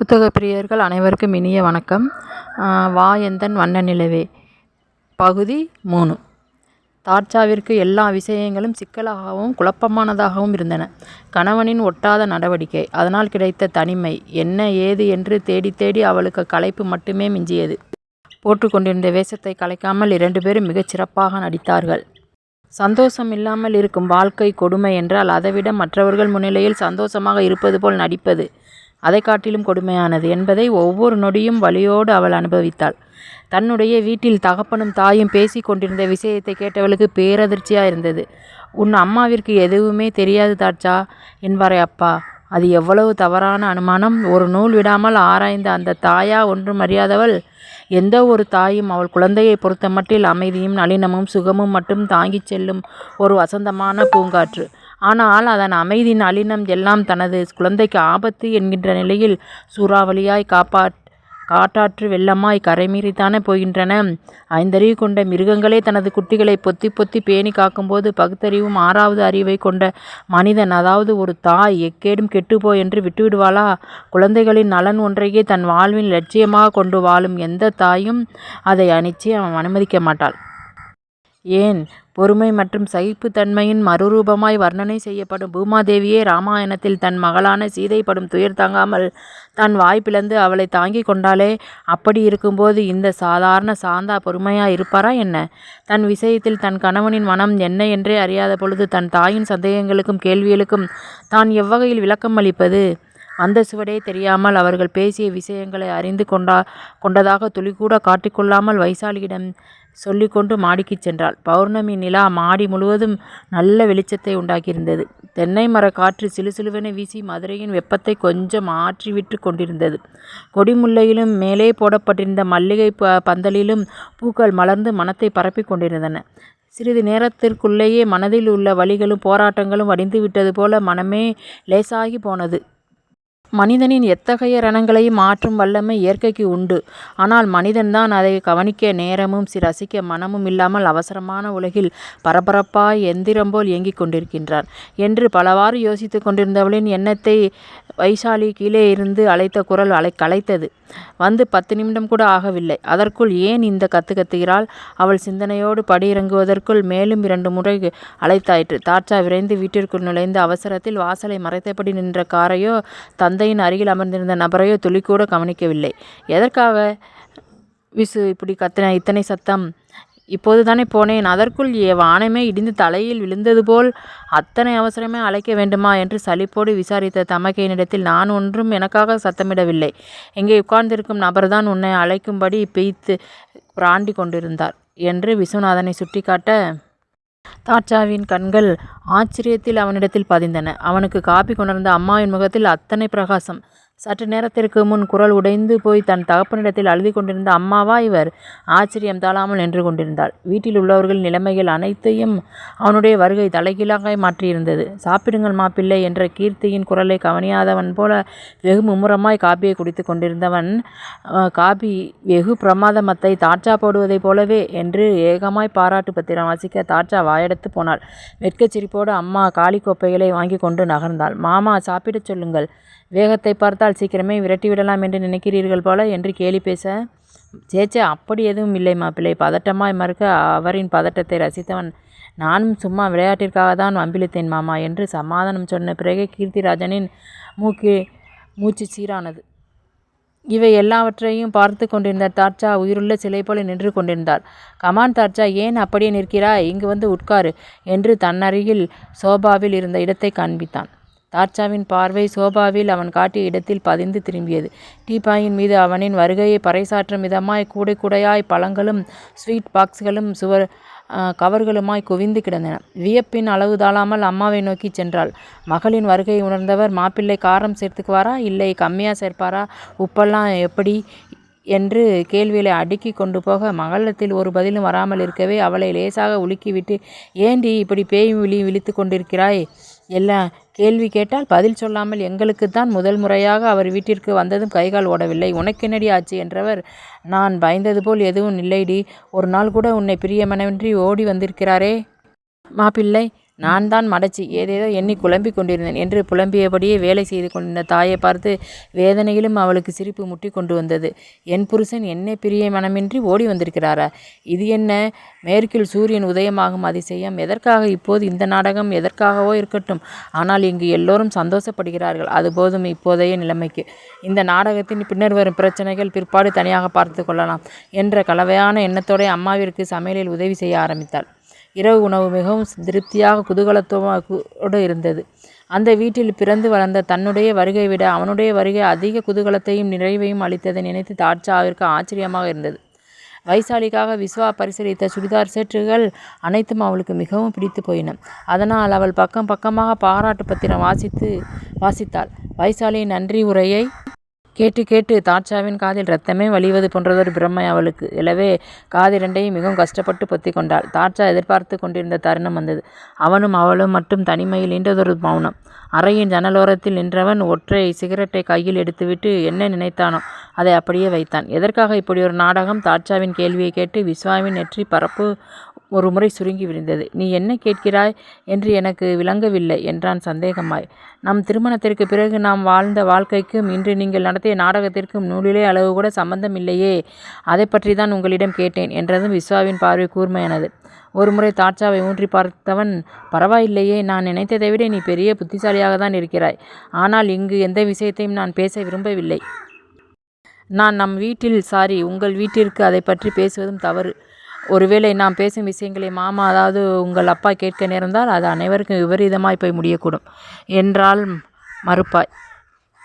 புத்தக பிரியர்கள் அனைவருக்கும் இனிய வணக்கம். வா எந்தன் வண்ண நிலவே. பகுதி மூணு. தார்ச்சாவிற்கு எல்லா விஷயங்களும் சிக்கலாகவும் குழப்பமானதாகவும் இருந்தன. கணவனின் ஒட்டாத நடவடிக்கை அதனால் கிடைத்த தனிமை என்ன ஏது என்று தேடி தேடி அவளுக்கு களைப்பு மட்டுமே மிஞ்சியது. போட்டுக்கொண்டிருந்த வேஷத்தை கலைக்காமல் இரண்டு பேரும் மிகச் சிறப்பாக நடித்தார்கள். சந்தோஷம் இல்லாமல் இருக்கும் வாழ்க்கை கொடுமை என்றால் அதைவிட மற்றவர்கள் முன்னிலையில் சந்தோஷமாக இருப்பது போல் நடிப்பது. அதை காட்டிலும் கொடுமையானது என்பதை ஒவ்வொரு நொடியும் வழியோடு அவள் அனுபவித்தாள். தன்னுடைய வீட்டில் தகப்பனும் தாயும் பேசி கொண்டிருந்த விஷயத்தை கேட்டவளுக்கு பேரதிர்ச்சியாக இருந்தது. உன் அம்மாவிற்கு எதுவுமே தெரியாது தாட்சா என்பாரே அப்பா. அது எவ்வளவு தவறான அனுமானம். ஒரு நூல் விடாமல் ஆராய்ந்த அந்த தாயா ஒன்றும் அறியாதவள். எந்த ஒரு தாயும் அவள் குழந்தையை பொறுத்த மட்டில் அமைதியும் நளினமும் சுகமும் மட்டும் தாங்கிச் செல்லும் ஒரு வசந்தமான பூங்காற்று. ஆனால் அதன் அமைதி நளினம் எல்லாம் தனது குழந்தைக்கு ஆபத்து என்கின்ற நிலையில் சூறாவளியாய் காப்பாற் காட்டாற்று வெள்ளமாய் கரைமீறித்தானே போகின்றன. ஐந்தறிவு கொண்ட மிருகங்களே தனது குட்டிகளை பொத்தி பொத்தி பேணி காக்கும்போது பகுத்தறிவும் ஆறாவது அறிவை கொண்ட மனிதன் அதாவது ஒரு தாய் எக்கேடும் கெட்டுப்போ என்று விட்டுவிடுவாளா? குழந்தைகளின் நலன் ஒன்றையே தன் வாழ்வின் லட்சியமாக கொண்டு வாழும் எந்த தாயும் அதை நிச்சயம் அனுமதிக்க மாட்டாள். ஏன்? பொறுமை மற்றும் சகிப்புத்தன்மையின் மறுரூபமாய் வர்ணனை செய்யப்படும் பூமாதேவியே ராமாயணத்தில் தன் மகளான சீதை படும் துயர் தாங்காமல் தன் வாய்ப்பிழந்து அவளை தாங்கிக் கொண்டாலே அப்படி இருக்கும்போது இந்த சாதாரண சாந்தா பொறுமையாக இருப்பாரா என்ன? தன் விஷயத்தில் தன் கணவனின் மனம் என்ன என்றே அறியாத பொழுது தன் தாயின் சந்தேகங்களுக்கும் கேள்விகளுக்கும் தான் எவ்வகையில் விளக்கம் அளிப்பது அந்த சுவடே தெரியாமல் அவர்கள் பேசிய விஷயங்களை அறிந்து கொண்டா கொண்டதாக துளிகூட காட்டிக்கொள்ளாமல் வைசாலியிடம் சொல்லிக்கொண்டு மாடிக்குச் சென்றாள். பௌர்ணமி நிலா மாடி முழுவதும் நல்ல வெளிச்சத்தை உண்டாக்கியிருந்தது. தென்னை மரக் காற்று சிலுசிலுவென வீசி மதுரையின் வெப்பத்தை கொஞ்சம் ஆற்றிவிட்டு கொண்டிருந்தது. கொடிமுல்லையிலும் மேலே போடப்பட்டிருந்த மல்லிகை ப பந்தலிலும் பூக்கள் மலர்ந்து மனத்தை பரப்பி கொண்டிருந்தன. சிறிது நேரத்திற்குள்ளேயே மனதில் உள்ள வழிகளும் போராட்டங்களும் வடிந்து விட்டது போல மனமே லேசாகிப் போனது. மனிதனின் எத்தகைய ரணங்களையும் மாற்றும் வல்லமை இயற்கைக்கு உண்டு. ஆனால் மனிதன்தான் அதை கவனிக்க நேரமும் ரசிக்க மனமும் இல்லாமல் அவசரமான உலகில் பரபரப்பாய் எந்திரம்போல் இயங்கிக் கொண்டிருக்கின்றான் என்று பலவாறு யோசித்துக் கொண்டிருந்தவளின் எண்ணத்தை வைசாலி கீழே இருந்து அழைத்த குரல் அலை கலைத்தது. வந்து பத்து நிமிடம் கூட ஆகவில்லை. அதற்குள் ஏன் இந்த கத்து கத்துகிறாள்? அவள் சிந்தனையோடு படியிறங்குவதற்குள் மேலும் இரண்டு முறை அழைத்தாயிற்று. தாட்சா விரைந்து வீட்டிற்குள் நுழைந்து அவசரத்தில் வாசலை மறைத்தபடி நின்ற காரையோ தந்தையின் அருகில் அமர்ந்திருந்த நபரையோ துளிக்கூட கவனிக்கவில்லை. எதற்காக விசு இப்படி கத்தின இத்தனை சத்தம்? இப்போது தானே போனேன் அதற்குள் வானமே இடிந்து தலையில் விழுந்தது போல் அத்தனை அவசரமே அழைக்க வேண்டுமா என்று சலிப்போடு விசாரித்த தமக்கையினிடத்தில் நான் ஒன்றும் எனக்காக சத்தமிடவில்லை இங்கே உட்கார்ந்திருக்கும் நபர்தான் உன்னை அழைக்கும்படி பெய்த்து பிராண்டி கொண்டிருந்தார் என்று விஸ்வநாதனை சுட்டிக்காட்ட தாட்சாவின் கண்கள் ஆச்சரியத்தில் அவனிடத்தில் பதிந்தன. அவனுக்கு காப்பி கொண்டிருந்த அம்மாவின் முகத்தில் அத்தனை பிரகாசம். சற்று நேரத்திற்கு முன் குரல் உடைந்து போய் தன் தகப்பனிடத்தில் அழுது கொண்டிருந்த அம்மாவா இவர்? ஆச்சரியம் தாழாமல் நின்று கொண்டிருந்தாள். வீட்டில் உள்ளவர்கள் நிலைமைகள் அனைத்தையும் அவனுடைய வருகை தலைகீழாக மாற்றியிருந்தது. சாப்பிடுங்கள் மாப்பிள்ளை என்ற கீர்த்தியின் குரலை கவனியாதவன் போல வெகு மும்முரமாய் காபியை குடித்து கொண்டிருந்தவன் காபி வெகு பிரமாதமத்தை தாட்சா போடுவதைப் போலவே என்று ஏகமாய் பாராட்டு பத்திரம் வாசிக்க தாட்சா வாயெடுத்து போனாள். வெட்கச் சிரிப்போடு அம்மா காளி கோப்பைகளை வாங்கி கொண்டு நகர்ந்தாள். மாமா சாப்பிடச் சொல்லுங்கள். வேகத்தை பார்த்தால் சீக்கிரமே விரட்டிவிடலாம் என்று நினைக்கிறீர்கள் போல என்று கேலி பேச சேச்சே அப்படி எதுவும் இல்லை மாப்பிள்ளை. பதட்டமாய் மறுக்க அவரின் பதட்டத்தை ரசித்தவன். நானும் சும்மா விளையாட்டிற்காக தான் வம்பிழுத்தேன் மாமா என்று சமாதானம் சொன்ன பிறகு கீர்த்திராஜனின் மூக்கு மூச்சு சீரானது. இவை எல்லாவற்றையும் பார்த்து கொண்டிருந்த தாட்சா உயிருள்ள சிலை போல நின்று கொண்டிருந்தார் கமான் தாட்சா ஏன் அப்படியே நிற்கிறாய்? இங்கு வந்து உட்காரு என்று தன்னருகில் சோபாவில் இருந்த இடத்தை காண்பித்தான். தாட்சாவின் பார்வை சோபாவில் அவன் காட்டிய இடத்தில் பதிந்து திரும்பியது. டீபாயின் மீது அவனின் வருகையை பறைசாற்றும் விதமாய் கூடை கூடையாய் பழங்களும் ஸ்வீட் பாக்ஸ்களும் சுவர் கவர்களுமாய் குவிந்து கிடந்தன. வியப்பின் அளவு தாழாமல் அம்மாவை நோக்கி சென்றாள். மகளின் வருகையை உணர்ந்தவர் மாப்பிள்ளை காரம் சேர்த்துக்குவாரா? இல்லை கம்மியாக சேர்ப்பாரா? உப்பெல்லாம் எப்படி? என்று கேள்விகளை அடுக்கி கொண்டு போக மகளத்தில் ஒரு பதிலும் வராமல் இருக்கவே அவளை லேசாக உலுக்கிவிட்டு ஏண்டி இப்படி பேய் விழி விழித்து கொண்டிருக்கிறாய்? எல்லாம் கேள்வி கேட்டால் பதில் சொல்லாமல் எங்களுக்குத்தான் முதல் முறையாக அவர் வீட்டிற்கு வந்ததும் கைகால் ஓடவில்லை. உனக்கென்னடி ஆச்சு? என்றவர் நான் பயந்தது போல் எதுவும் இல்லைடி. ஒரு நாள் கூட உன்னை பிரியமனவின்றி ஓடி வந்திருக்கிறாரே. மாப்பிள்ளை நான் தான் மடச்சி ஏதேதோ எண்ணி குழம்பிக் கொண்டிருந்தேன் என்று புலம்பியபடியே வேலை செய்து கொண்டிருந்த தாயை பார்த்து வேதனையிலும் அவளுக்கு சிரிப்பு முட்டி கொண்டு வந்தது. என் புருஷன் என்னை பிரிய மனமின்றி ஓடி வந்திருக்கிறாரா? இது என்ன? மேற்கில் சூரியன் உதயமாகும் அதிசயம். எதற்காக இப்போது இந்த நாடகம்? எதற்காகவோ இருக்கட்டும். ஆனால் இங்கு எல்லோரும் சந்தோஷப்படுகிறார்கள். அது போதும் இப்போதைய நிலைமைக்கு. இந்த நாடகத்தின் பின்னர் வரும் பிரச்சனைகள் பிற்பாடு தனியாக பார்த்து கொள்ளலாம் என்ற கலவையான எண்ணத்தோടെ அம்மாவிற்கு சமையலில் உதவி செய்ய ஆரம்பித்தாள். இரவு உணவு மிகவும் திருப்தியாக குதூகலத்தோடு இருந்தது. அந்த வீட்டில் பிறந்து வளர்ந்த தன்னுடைய வருகை விட அவனுடைய வருகை அதிக குதூகலத்தையும் நிறைவையும் அளித்ததை நினைத்து தாட்சாவிற்கு ஆச்சரியமாக இருந்தது. வைசாலிக்காக விஸ்வா பரிசீலித்த சுடிதார் செட்டுகள் அனைத்தும் அவளுக்கு மிகவும் பிடித்து போயின. அதனால் அவள் பக்கம் பக்கமாக பாராட்டு பத்திரம் வாசித்து வாசித்தாள். வைசாலியின் நன்றி உரையை கேட்டு கேட்டு தாட்சாவின் காதில் ரத்தமே வழிவது போன்றதொரு பிரம்மை அவளுக்கு. எனவே காதிரண்டையும் மிகவும் கஷ்டப்பட்டு பொத்தி கொண்டாள். தாட்சா எதிர்பார்த்து கொண்டிருந்த தருணம் வந்தது. அவனும் அவளும் மட்டும் தனிமையில் நின்றதொரு மௌனம். அறையின் ஜன்னலோரத்தில் நின்றவன் ஒற்றை சிகரெட்டை கையில் எடுத்துவிட்டு என்ன நினைத்தானோ அதை அப்படியே வைத்தான். எதற்காக இப்படி ஒரு நாடகம்? தாட்சாவின் கேள்வியை கேட்டு விஸ்வாவின் நெற்றி பரப்பு ஒரு முறை சுருங்கி விரிந்தது நீ என்ன கேட்கிறாய் என்று எனக்கு விளங்கவில்லை என்றான் சந்தேகமாய். நம் திருமணத்திற்கு பிறகு நாம் வாழ்ந்த வாழ்க்கைக்கும் இன்று நீங்கள் நடத்திய நாடகத்திற்கும் நூலிலே அளவு கூட சம்பந்தம் இல்லையே. அதை பற்றி தான் உங்களிடம் கேட்டேன் என்றதும் விஸ்வாவின் பார்வை கூர்மையானது. ஒருமுறை தாட்சாவை ஊன்றி பார்த்தவன் பரவாயில்லையே. நான் நினைத்ததை விட நீ பெரிய புத்திசாலியாக தான் இருக்கிறாய். ஆனால் இங்கு எந்த விஷயத்தையும் நான் பேச விரும்பவில்லை. நான் நம் வீட்டில் சாரி உங்கள் வீட்டிற்கு அதை பற்றி பேசுவதும் தவறு. ஒருவேளை நாம் பேசும் விஷயங்களை மாமா அதாவது உங்கள் அப்பா கேட்க நேர்ந்தால் அது அனைவருக்கும் விபரீதமாய் போய் முடியக்கூடும். என்றால் மறுப்பாய்.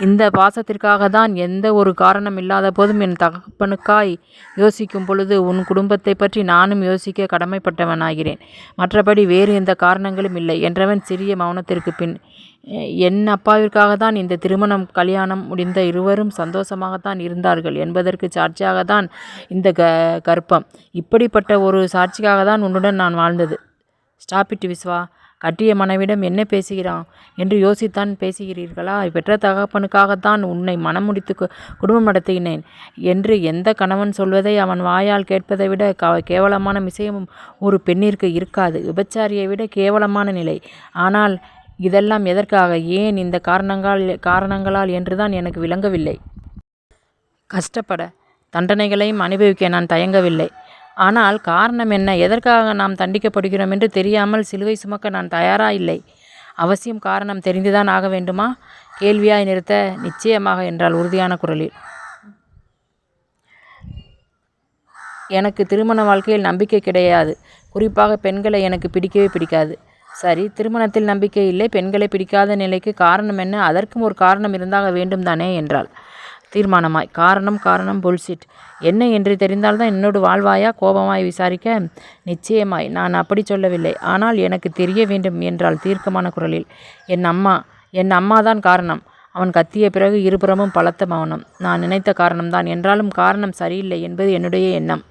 இந்த பாசத்திற்காக தான் எந்த ஒரு காரணம் இல்லாத போதும் என் தகப்பனுக்காய் யோசிக்கும் பொழுது உன் குடும்பத்தை பற்றி நானும் யோசிக்க கடமைப்பட்டவனாகிறேன். மற்றபடி வேறு எந்த காரணங்களும் இல்லை. என்றவன் சிறிய மௌனத்திற்கு பின் என் அப்பாவிற்காக தான் இந்த திருமணம் கல்யாணம் முடிந்த இருவரும் சந்தோஷமாகத்தான் இருந்தார்கள் என்பதற்கு சாட்சியாக தான் இந்த க கர்ப்பம். இப்படிப்பட்ட ஒரு சாட்சிக்காக தான் உன்னுடன் நான் வாழ்ந்தது. Stop it Viswa. கட்டிய மனைவிடம் என்ன பேசுகிறான் என்று யோசித்தான் பேசுகிறீர்களா? பெற்ற தகப்பனுக்காகத்தான் உன்னை மனம் முடித்து குடும்பம் நடத்தினேன் என்று எந்த கணவன் சொல்வதை அவன் வாயால் கேட்பதை விட கேவலமான விஷயமும் ஒரு பெண்ணிற்கு இருக்காது. விபச்சாரியை விட கேவலமான நிலை. ஆனால் இதெல்லாம் எதற்காக? ஏன் இந்த காரணங்கள் காரணங்களால் என்றுதான் எனக்கு விளங்கவில்லை. கஷ்டப்பட தண்டனைகளையும் அனுபவிக்க நான் தயங்கவில்லை. ஆனால் காரணம் என்ன? எதற்காக நாம் தண்டிக்கப்படுகிறோம் என்று தெரியாமல் சிலுவை சுமக்க நான் தயாரா இல்லை. அவசியம் காரணம் தெரிந்துதான் ஆக வேண்டுமா? கேள்வியாய் நிறுத்த நிச்சயமாக என்றால் உறுதியான குரலில். எனக்கு திருமண வாழ்க்கையில் நம்பிக்கை கிடையாது. குறிப்பாக பெண்களை எனக்கு பிடிக்கவே பிடிக்காது. சரி திருமணத்தில் நம்பிக்கை இல்லை. பெண்களை பிடிக்காத நிலைக்கு காரணம் என்ன? அதற்கும் ஒரு காரணம் இருந்தாக வேண்டும் தானே என்றாள். தீர்மானமாய். காரணம் காரணம் புல்சிட் என்ன என்று தெரிந்தால்தான் என்னோடு வாழ்வாயா? கோபமாய் விசாரிக்க நிச்சயமாய். நான் அப்படி சொல்லவில்லை. ஆனால் எனக்கு தெரிய வேண்டும் என்றால் தீர்க்கமான குரலில் என் அம்மா என் அம்மாதான் காரணம். அவன் கத்திய பிறகு இருபுறமும் பலத்த மௌனம். நான் நினைத்த காரணம்தான். என்றாலும் காரணம் சரியில்லை என்பது என்னுடைய எண்ணம்.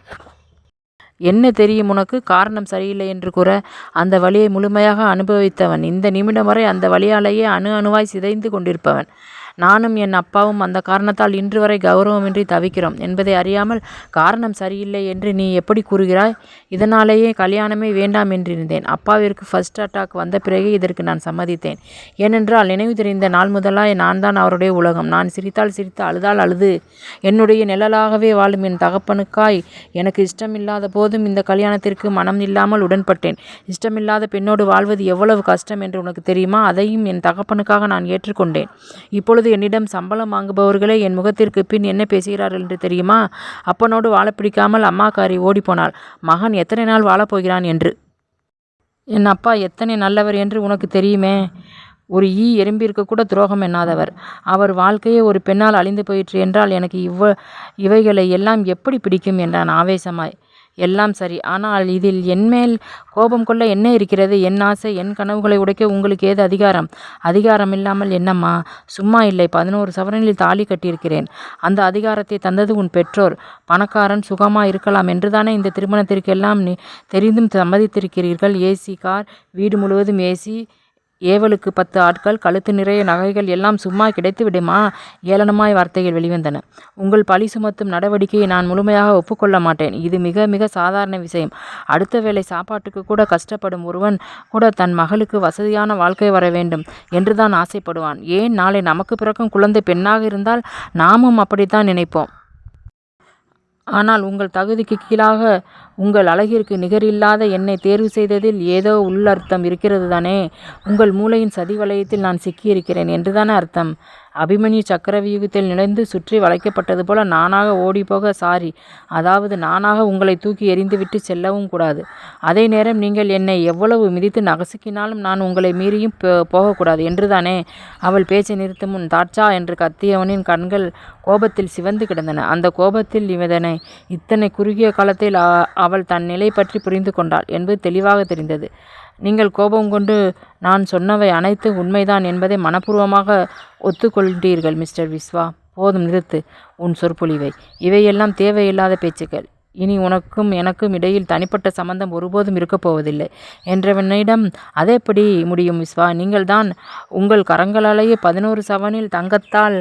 என்ன தெரியும் உனக்கு? காரணம் சரியில்லை என்று கூற அந்த வழியை முழுமையாக அனுபவித்தவன். இந்த நிமிடம் வரை அந்த வழியாலேயே அணு அணுவாய் சிதைந்து கொண்டிருப்பவன். நானும் என் அப்பாவும் அந்த காரணத்தால் இன்று வரை கௌரவமின்றி தவிக்கிறோம். என்பதை அறியாமல் காரணம் சரியில்லை என்று நீ எப்படி கூறுகிறாய்? இதனாலேயே கல்யாணமே வேண்டாம் என்றிருந்தேன். அப்பாவிற்கு ஃபர்ஸ்ட் அட்டாக் வந்த பிறகு இதற்கு நான் சம்மதித்தேன். ஏனென்றால் நினைவு தெரிந்த நாள் முதலாய் நான் தான் அவருடைய உலகம். நான் சிரித்தால் சிரித்து அழுதால் அழுது என்னுடைய நிழலாகவே வாழும் என் தகப்பனுக்காய் எனக்கு இஷ்டமில்லாத போதும் இந்த கல்யாணத்திற்கு மனம் இல்லாமல் உடன்பட்டேன். இஷ்டமில்லாத பெண்ணோடு வாழ்வது எவ்வளவு கஷ்டம் என்று உனக்கு தெரியுமா? அதையும் என் தகப்பனுக்காக நான் ஏற்றுக்கொண்டேன். இப்பொழுது என்னிடம் சம்பளம் வாங்குபவர்களே என் முகத்திற்கு பின் என்ன பேசுகிறார்கள் என்று தெரியுமா? அப்பனோடு வாழ பிடிக்காமல் அம்மாக்காரி ஓடிப்போனாள் மகன் எத்தனை நாள் வாழப்போகிறான் என்று. என் அப்பா எத்தனை நல்லவர் என்று உனக்கு தெரியுமே? ஒரு ஈ எறும்பிற்கு கூட துரோகம் எண்ணாதவர். அவர் வாழ்க்கையே ஒரு பெண்ணால் அழிந்து போயிற்று என்றால் எனக்கு இவ்வ இவைகளை எல்லாம் எப்படி பிடிக்கும் என்றான் ஆவேசமாய். எல்லாம் சரி. ஆனால் இதில் என்மேல் கோபம் கொள்ள என்ன இருக்கிறது? என் ஆசை என் கனவுகளை உடைக்க உங்களுக்கு ஏது அதிகாரம்? அதிகாரம் இல்லாமல் என்னம்மா? சும்மா இல்லை. பதினோரு சவரனில் தாலி கட்டியிருக்கிறேன். அந்த அதிகாரத்தை தந்தது உன் பெற்றோர். பணக்காரன் சுகமாக இருக்கலாம் என்றுதானே இந்த திருமணத்திற்கெல்லாம் நீ தெரிந்தும் சம்மதித்திருக்கிறீர்கள்? ஏசி கார் வீடு முழுவதும் ஏசி ஏவலுக்கு பத்து ஆட்கள் கழுத்து நிறைய நகைகள் எல்லாம் சும்மா கிடைத்து விடுமா? ஏளனமாய் வார்த்தைகள் வெளிவந்தன. உங்கள் பழி சுமத்தும் நடவடிக்கையை நான் முழுமையாக ஒப்புக்கொள்ள மாட்டேன். இது மிக மிக சாதாரண விஷயம். அடுத்த வேளை சாப்பாட்டுக்கு கூட கஷ்டப்படும் ஒருவன் கூட தன் மகளுக்கு வசதியான வாழ்க்கை வர வேண்டும் என்றுதான் ஆசைப்படுவான். ஏன்? நாளை நமக்கு பிறக்கும் குழந்தை பெண்ணாக இருந்தால் நாமும் அப்படித்தான் நினைப்போம். ஆனால் உங்கள் தகுதிக்கு கீழாக உங்கள் அழகிற்கு நிகரில்லாத என்னை தேர்வு செய்ததில் ஏதோ உள்ளர்த்தம் இருக்கிறது தானே உங்கள் மூளையின் சதி வளையத்தில் நான் சிக்கியிருக்கிறேன் என்றுதானே அர்த்தம்? அபிமன்யு சக்கரவியூகத்தில் நுழைந்து சுற்றி வளைக்கப்பட்டது போல நானாக ஓடிப்போக சாரி. அதாவது நானாக உங்களை தூக்கி எறிந்துவிட்டு செல்லவும் கூடாது. அதே நேரம் நீங்கள் என்னை எவ்வளவு மிதித்து நகசுக்கினாலும் நான் உங்களை மீறியும் போகக்கூடாது என்றுதானே? அவள் பேச்சை நிறுத்தும் முன் தாட்சா என்று கத்தியவனின் கண்கள் கோபத்தில் சிவந்து கிடந்தன. அந்த கோபத்தில் இவதனை இத்தனை குறுகிய காலத்தில் அவள் தன் நிலை பற்றி புரிந்து கொண்டாள் என்பது தெளிவாக தெரிந்தது. நீங்கள் கோபம் கொண்டு நான் சொன்னவை அனைத்து உண்மைதான் என்பதை மனப்பூர்வமாக ஒத்துக்கொள்கிறீர்கள் மிஸ்டர் விஸ்வா. போதும் நிறுத்து. உன் சொற்பொழிவை. இவையெல்லாம் தேவையில்லாத பேச்சுக்கள். இனி உனக்கும் எனக்கும் இடையில் தனிப்பட்ட சம்பந்தம் ஒருபோதும் இருக்கப் போவதில்லை. என்றவனிடம் அதேபடி முடியும் விஸ்வா. நீங்கள்தான் உங்கள் கரங்களாலேயே பதினோரு சவனில் தங்கத்தால்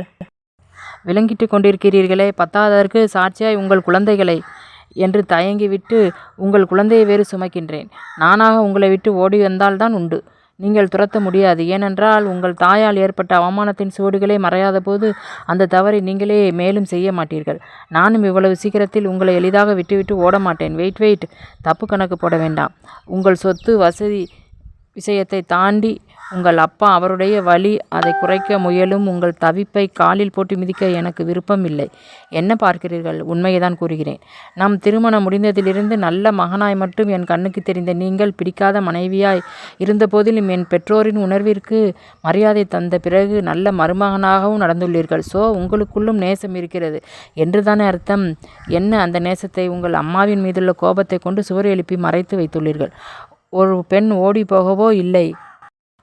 விளங்கிட்டு கொண்டிருக்கிறீர்களே. பத்தாததற்கு சாட்சியாய் உங்கள் குழந்தைகளை என்று தயங்கிவிட்டு உங்கள் குழந்தையை வேறு சுமக்கின்றேன். நானாக உங்களை விட்டு ஓடி வந்தால்தான் உண்டு. நீங்கள் துரத்த முடியாது. ஏனென்றால் உங்கள் தாயால் ஏற்பட்ட அவமானத்தின் சுவடுகளே மறையாத போது அந்த தவறை நீங்களே மேலும் செய்ய மாட்டீர்கள். நானும் இவ்வளவு சீக்கிரத்தில் உங்களை எளிதாக விட்டுவிட்டு ஓட மாட்டேன் வெயிட் வெயிட். தப்பு கணக்கு போட வேண்டாம். உங்கள் சொத்து வசதி விஷயத்தை தாண்டி உங்கள் அப்பா அவருடைய வழி அதை குறைக்க முயலும். உங்கள் தவிப்பை காலில் போட்டு மிதிக்க எனக்கு விருப்பம் இல்லை என்ன பார்க்கிறீர்கள்? உண்மையை தான் கூறுகிறேன். நம் திருமணம் முடிந்ததிலிருந்து நல்ல மகனாய் மட்டும் என் கண்ணுக்கு தெரிந்த நீங்கள் பிடிக்காத மனைவியாய் இருந்தபோதிலும் என் பெற்றோரின் உணர்விற்கு மரியாதை தந்த பிறகு நல்ல மருமகனாகவும் நடந்துள்ளீர்கள். ஸோ உங்களுக்குள்ளும் நேசம் இருக்கிறது. என்றுதானே அர்த்தம்? என்ன அந்த நேசத்தை உங்கள் அம்மாவின் மீதுள்ள கோபத்தை கொண்டு சுவர் எழுப்பி மறைத்து வைத்துள்ளீர்கள்? ஒரு பெண் ஓடி போகவோ இல்லை.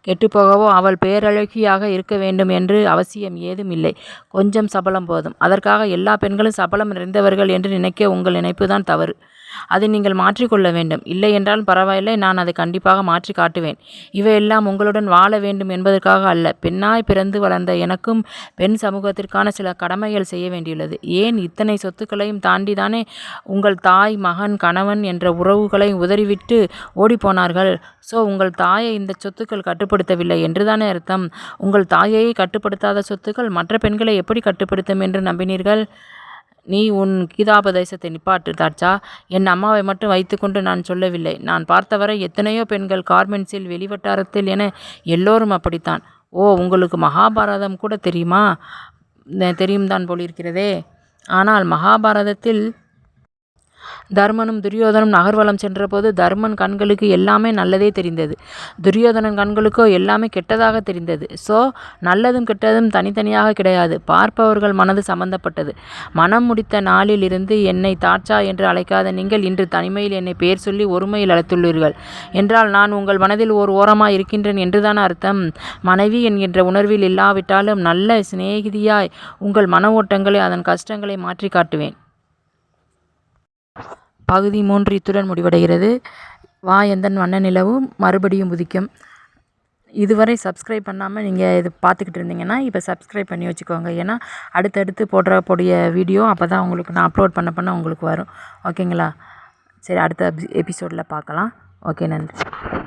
கெட்டுப்போகவோ அவள் பேரழகியாக இருக்க வேண்டும் என்று அவசியம் ஏதும் இல்லை. கொஞ்சம் சபலம் போதும். அதற்காக எல்லா பெண்களும் சபலம் நிறைந்தவர்கள் என்று நினைக்க உங்கள் நினைப்புதான் தவறு. அதை நீங்கள் மாற்றிக்கொள்ள வேண்டும். இல்லை என்றால் பரவாயில்லை நான் அதை கண்டிப்பாக மாற்றி காட்டுவேன். இவையெல்லாம் உங்களுடன் வாழ வேண்டும் என்பதற்காக அல்ல. பெண்ணாய் பிறந்து வளர்ந்த எனக்கும் பெண் சமூகத்திற்கான சில கடமைகள் செய்ய வேண்டியுள்ளது. ஏன் இத்தனை சொத்துக்களையும் தாண்டிதானே உங்கள் தாய் மகன் கணவன் என்ற உறவுகளை உதறிவிட்டு ஓடிப்போனார்கள்? ஸோ உங்கள் தாயை இந்த சொத்துக்கள் கட்டுப்படுத்தவில்லை என்றுதானே அர்த்தம்? உங்கள் தாயையை கட்டுப்படுத்தாத சொத்துக்கள் மற்ற பெண்களை எப்படி கட்டுப்படுத்தும் என்று நம்பினீர்கள்? நீ உன் கீதாபதேசத்தை நிப்பாட்டு தாட்சா என் அம்மாவை மட்டும் வைத்துக்கொண்டு நான் சொல்லவில்லை. நான் பார்த்தவரை எத்தனையோ பெண்கள் கார்மெண்ட்ஸில் வெளிவட்டாரத்தில் என எல்லோரும் அப்படித்தான். ஓ உங்களுக்கு மகாபாரதம் கூட தெரியுமா? தெரியும் தான் போலிருக்கிறதே. ஆனால் மகாபாரதத்தில் தர்மனும் துரியோதனும் நகர்வலம் சென்றபோது தர்மன் கண்களுக்கு எல்லாமே நல்லதே தெரிந்தது. துரியோதனன் கண்களுக்கோ எல்லாமே கெட்டதாக தெரிந்தது. ஸோ நல்லதும் கெட்டதும் தனித்தனியாக கிடையாது. பார்ப்பவர்கள் மனது சம்பந்தப்பட்டது. மனம் முடித்த நாளில் இருந்து என்னை தாட்சா என்று அழைக்காத நீங்கள் இன்று தனிமையில் என்னை பெயர் சொல்லி ஒருமையில் அழைத்துள்ளீர்கள். என்றால் நான் உங்கள் மனதில் ஓர் ஓரமாக இருக்கின்றேன் என்றுதான் அர்த்தம்? மனைவி என்கின்ற உணர்வில் இல்லாவிட்டாலும் நல்ல சிநேகிதியாய் உங்கள் மன ஓட்டங்களை அதன் கஷ்டங்களை மாற்றி காட்டுவேன் பகுதி மூன்று இத்துடன் முடிவடைகிறது. வா எந்தன் வண்ண நிலவும் மறுபடியும் உதிக்கும். இதுவரை சப்ஸ்கிரைப் பண்ணாமல் நீங்கள் இது பார்த்துக்கிட்டு இருந்தீங்கன்னா இப்போ சப்ஸ்கிரைப் பண்ணி வச்சுக்கோங்க. ஏன்னா அடுத்தடுத்து போடுறக்கூடிய வீடியோ அப்போ தான் உங்களுக்கு நான் அப்லோட் பண்ண பண்ண உங்களுக்கு வரும். ஓகேங்களா சரி அடுத்த எபிசோடில் பார்க்கலாம். ஓகே நன்றி.